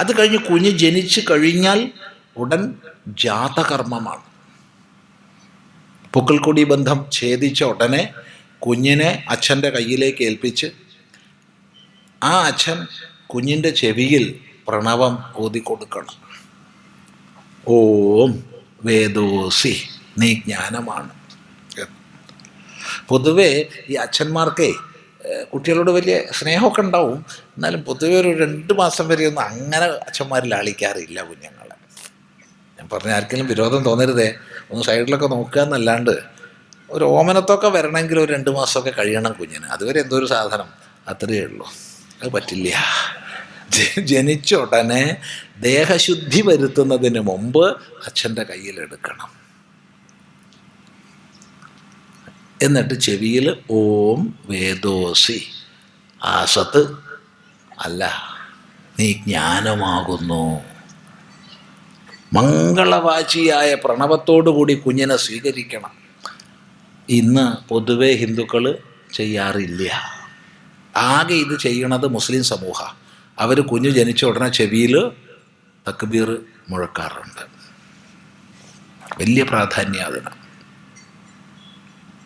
അത് കഴിഞ്ഞ് കുഞ്ഞ് ജനിച്ചു കഴിഞ്ഞാൽ ഉടൻ ജാതകർമ്മമാണ്. പൊക്കിൾക്കൊടി ബന്ധം ഛേദിച്ച ഉടനെ കുഞ്ഞിനെ അച്ഛന്റെ കയ്യിലേക്ക് ഏൽപ്പിച്ച് ആ അച്ഛൻ കുഞ്ഞിന്റെ ചെവിയിൽ പ്രണവം ഓതിക്കൊടുക്കണം ഓം വേദോസി നീ ജ്ഞാനമാണ്. പൊതുവേ ഈ അച്ഛന്മാർക്കേ കുട്ടികളോട് വലിയ സ്നേഹമൊക്കെ ഉണ്ടാവും. എന്നാലും പൊതുവെ ഒരു രണ്ട് മാസം വരെ ഒന്നും അങ്ങനെ അച്ഛന്മാർ ലാളിക്കാറില്ല കുഞ്ഞുങ്ങളെ. ഞാൻ പറഞ്ഞ ആർക്കെങ്കിലും വിരോധം തോന്നരുതേ. ഒന്ന് സൈഡിലൊക്കെ നോക്കുക എന്നല്ലാണ്ട് ഒരു ഓമനത്തൊക്കെ വരണമെങ്കിൽ ഒരു രണ്ട് മാസമൊക്കെ കഴിയണം കുഞ്ഞിന്. അതുവരെ എന്തോ ഒരു സാധനം. അത്രയേ ഉള്ളൂ. അത് പറ്റില്ല. ജനിച്ച ഉടനെ ദേഹശുദ്ധി വരുത്തുന്നതിന് മുമ്പ് അച്ഛന്റെ കയ്യിലെടുക്കണം എന്നിട്ട് ചെവിയിൽ ഓം വേദോസി. ആസത്ത് അല്ല നീ ജ്ഞാനമാകുന്നു. മംഗളവാചിയായ പ്രണവത്തോടുകൂടി കുഞ്ഞിനെ സ്വീകരിക്കണം. ഇന്ന് പൊതുവെ ഹിന്ദുക്കൾ ചെയ്യാറില്ല. ആകെ ഇത് ചെയ്യണത് മുസ്ലിം സമൂഹ. അവർ കുഞ്ഞു ജനിച്ച ഉടനെ ചെവിയിൽ തക്ബീർ മുഴക്കാറുണ്ട്. വലിയ പ്രാധാന്യം അതിനാണ്